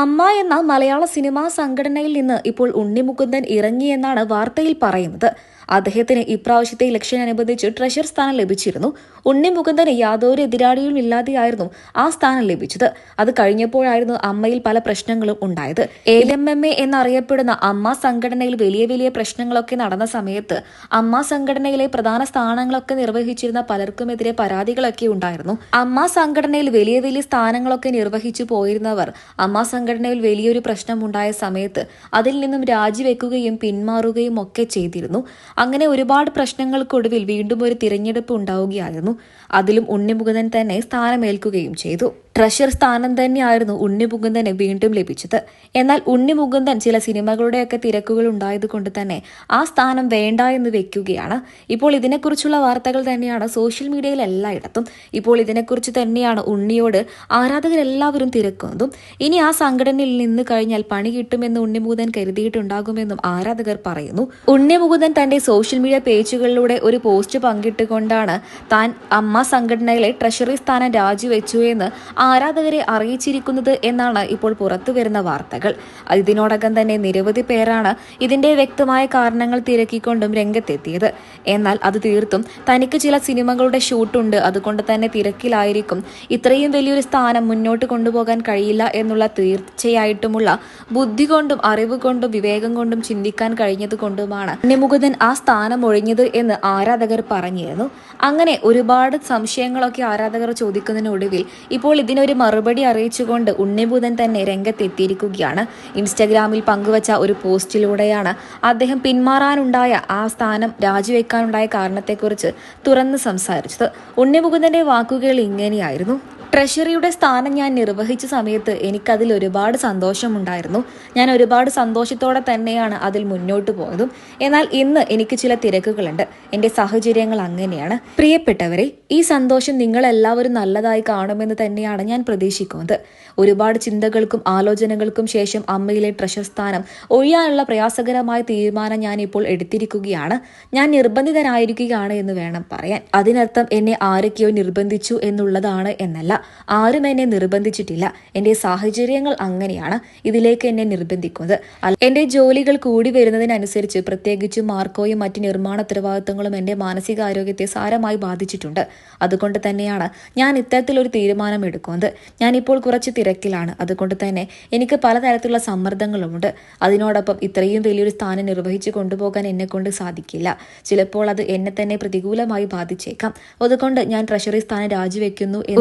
അമ്മ എന്ന മലയാള സിനിമാ സംഘടനയിൽ നിന്ന് ഇപ്പോൾ ഉണ്ണിമുകുന്ദൻ ഇറങ്ങിയെന്നാണ് വാർത്തയിൽ പറയുന്നത്. അദ്ദേഹത്തിന് ഇപ്രാവശ്യത്തെ ഇലക്ഷൻ അനുബന്ധിച്ച് ട്രഷർ സ്ഥാനം ലഭിച്ചിരുന്നു. ഉണ്ണി മുകുന്ദന് യാതൊരു എതിരാളിയും ഇല്ലാതെയായിരുന്നു ആ സ്ഥാനം ലഭിച്ചത്. അത് കഴിഞ്ഞപ്പോഴായിരുന്നു അമ്മയിൽ പല പ്രശ്നങ്ങളും ഉണ്ടായത്. എൽ എം എം എ എന്നറിയപ്പെടുന്ന അമ്മ സംഘടനയിൽ വലിയ വലിയ പ്രശ്നങ്ങളൊക്കെ നടന്ന സമയത്ത് അമ്മ സംഘടനയിലെ പ്രധാന സ്ഥാനങ്ങളൊക്കെ നിർവഹിച്ചിരുന്ന പലർക്കുമെതിരെ പരാതികളൊക്കെ ഉണ്ടായിരുന്നു. അമ്മ സംഘടനയിൽ വലിയ വലിയ സ്ഥാനങ്ങളൊക്കെ നിർവഹിച്ചു പോയിരുന്നവർ അമ്മ സംഘടനയിൽ വലിയൊരു പ്രശ്നമുണ്ടായ സമയത്ത് അതിൽ നിന്നും രാജിവെക്കുകയും പിന്മാറുകയും ഒക്കെ ചെയ്തിരുന്നു. അങ്ങനെ ഒരുപാട് പ്രശ്നങ്ങൾക്കൊടുവിൽ വീണ്ടും ഒരു തിരഞ്ഞെടുപ്പ് ഉണ്ടാവുകയായിരുന്നു. അതിലും ഉണ്ണിമുകുന്ദൻ തന്നെ സ്ഥാനമേൽക്കുകയും ചെയ്തു. ട്രഷർ സ്ഥാനം തന്നെയായിരുന്നു ഉണ്ണി മുകുന്ദന് വീണ്ടും ലഭിച്ചത്. എന്നാൽ ഉണ്ണി മുകുന്ദൻ ചില സിനിമകളുടെയൊക്കെ തിരക്കുകൾ ഉണ്ടായതുകൊണ്ട് തന്നെ ആ സ്ഥാനം വേണ്ട എന്ന് വെക്കുകയാണ്. ഇപ്പോൾ ഇതിനെക്കുറിച്ചുള്ള വാർത്തകൾ തന്നെയാണ് സോഷ്യൽ മീഡിയയിൽ എല്ലായിടത്തും. ഇപ്പോൾ ഇതിനെക്കുറിച്ച് തന്നെയാണ് ഉണ്ണിയോട് ആരാധകരെല്ലാവരും തിരക്കുന്നതും. ഇനി ആ സംഘടനയിൽ നിന്ന് കഴിഞ്ഞാൽ പണി കിട്ടുമെന്ന് ഉണ്ണി മുകുന്ദൻ കരുതിയിട്ടുണ്ടാകുമെന്നും ആരാധകർ പറയുന്നു. ഉണ്ണി മുകുന്ദൻ തന്റെ സോഷ്യൽ മീഡിയ പേജുകളിലൂടെ ഒരു പോസ്റ്റ് പങ്കിട്ടുകൊണ്ടാണ് താൻ അമ്മ സംഘടനയിലെ ട്രഷറി സ്ഥാനം രാജിവെച്ചു എന്ന് ആരാധകരെ അറിയിച്ചിരിക്കുന്നത് എന്നാണ് ഇപ്പോൾ പുറത്തു വരുന്ന വാർത്തകൾ. ഇതിനോടകം തന്നെ നിരവധി പേരാണ് ഇതിന്റെ വ്യക്തമായ കാരണങ്ങൾ തിരക്കിക്കൊണ്ടും രംഗത്തെത്തിയത്. എന്നാൽ അത് തീർത്തും തനിക്ക് ചില സിനിമകളുടെ ഷൂട്ടുണ്ട്. അതുകൊണ്ട് തന്നെ തിരക്കിലായിരിക്കും. ഇത്രയും വലിയൊരു സ്ഥാനം മുന്നോട്ട് കൊണ്ടുപോകാൻ കഴിയില്ല എന്നുള്ള തീർച്ചയായിട്ടുമുള്ള ബുദ്ധി കൊണ്ടും അറിവ് കൊണ്ടും വിവേകം കൊണ്ടും ചിന്തിക്കാൻ കഴിഞ്ഞത് കൊണ്ടുമാണ് ഉണ്ണിമുകുന്ദൻ ആ സ്ഥാനം ഒഴിഞ്ഞത് എന്ന് ആരാധകർ പറഞ്ഞിരുന്നു. അങ്ങനെ ഒരുപാട് സംശയങ്ങളൊക്കെ ആരാധകർ ചോദിക്കുന്നതിനൊടുവിൽ ഇപ്പോൾ ഇതിനൊരു മറുപടി അറിയിച്ചുകൊണ്ട് ഉണ്ണിബുധൻ തന്നെ രംഗത്തെത്തിയിരിക്കുകയാണ്. ഇൻസ്റ്റഗ്രാമിൽ പങ്കുവച്ച ഒരു പോസ്റ്റിലൂടെയാണ് അദ്ദേഹം പിന്മാറാനുണ്ടായ ആ സ്ഥാനം രാജിവെക്കാനുണ്ടായ കാരണത്തെക്കുറിച്ച് തുറന്ന് സംസാരിച്ചത്. ഉണ്ണിമുകുന്ദന്റെ വാക്കുകൾ ഇങ്ങനെയായിരുന്നു. ട്രഷറിയുടെ സ്ഥാനം ഞാൻ നിർവഹിച്ച സമയത്ത് എനിക്കതിൽ ഒരുപാട് സന്തോഷമുണ്ടായിരുന്നു. ഞാൻ ഒരുപാട് സന്തോഷത്തോടെ തന്നെയാണ് അതിൽ മുന്നോട്ട് പോയതും. എന്നാൽ ഇന്ന് എനിക്ക് ചില തിരക്കുകളുണ്ട്. എന്റെ സാഹചര്യങ്ങൾ അങ്ങനെയാണ്. പ്രിയപ്പെട്ടവരെ ഈ സന്തോഷം നിങ്ങളെല്ലാവരും നല്ലതായി കാണുമെന്ന് തന്നെയാണ് ഞാൻ പ്രതീക്ഷിക്കുന്നത്. ഒരുപാട് ചിന്തകൾക്കും ആലോചനകൾക്കും ശേഷം അമ്മയിലെ ട്രഷർ സ്ഥാനം ഒഴിയാനുള്ള പ്രയാസകരമായ തീരുമാനം ഞാൻ ഇപ്പോൾ എടുത്തിരിക്കുകയാണ്. ഞാൻ നിർബന്ധിതനായിരിക്കുകയാണ് എന്ന് വേണം പറയാൻ. അതിനർത്ഥം എന്നെ ആരൊക്കെയോ നിർബന്ധിച്ചു എന്നുള്ളതാണ് എന്നല്ല. ആരും എന്നെ നിർബന്ധിച്ചിട്ടില്ല. എന്റെ സാഹചര്യങ്ങൾ അങ്ങനെയാണ്. ഇതിലേക്ക് എന്നെ നിർബന്ധിക്കുന്നത്. എന്റെ ജോലികൾ കൂടി വരുന്നതിനനുസരിച്ച് പ്രത്യേകിച്ചും മാർക്കോയും മറ്റ് നിർമ്മാണ ഉത്തരവാദിത്തങ്ങളും എന്റെ മാനസികാരോഗ്യത്തെ സാരമായി ബാധിച്ചിട്ടുണ്ട്. അതുകൊണ്ട് തന്നെയാണ് ഞാൻ ഇത്തരത്തിലൊരു തീരുമാനം എടുക്കുന്നത് ഞാനിപ്പോൾ കുറച്ച് തിരക്കിലാണ്. അതുകൊണ്ട് തന്നെ എനിക്ക് പലതരത്തിലുള്ള സമ്മർദ്ദങ്ങളുമുണ്ട്. അതിനോടൊപ്പം ഇത്രയും വലിയൊരു സ്ഥാനം നിർവഹിച്ചു കൊണ്ടുപോകാൻ എന്നെ കൊണ്ട് സാധിക്കില്ല. ചിലപ്പോൾ അത് എന്നെ തന്നെ പ്രതികൂലമായി ബാധിച്ചേക്കാം. അതുകൊണ്ട് ഞാൻ ട്രഷറി സ്ഥാനം രാജിവെക്കുന്നു എന്ന്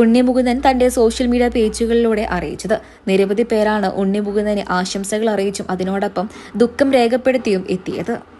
തന്റെ സോഷ്യൽ മീഡിയ പേജുകളിലൂടെ അറിയിച്ചത്. നിരവധി പേരാണ് ഉണ്ണിമുകുന്ദന് ആശംസകൾ അറിയിച്ചും അതിനോടൊപ്പം ദുഃഖം രേഖപ്പെടുത്തിയും എത്തിയത്.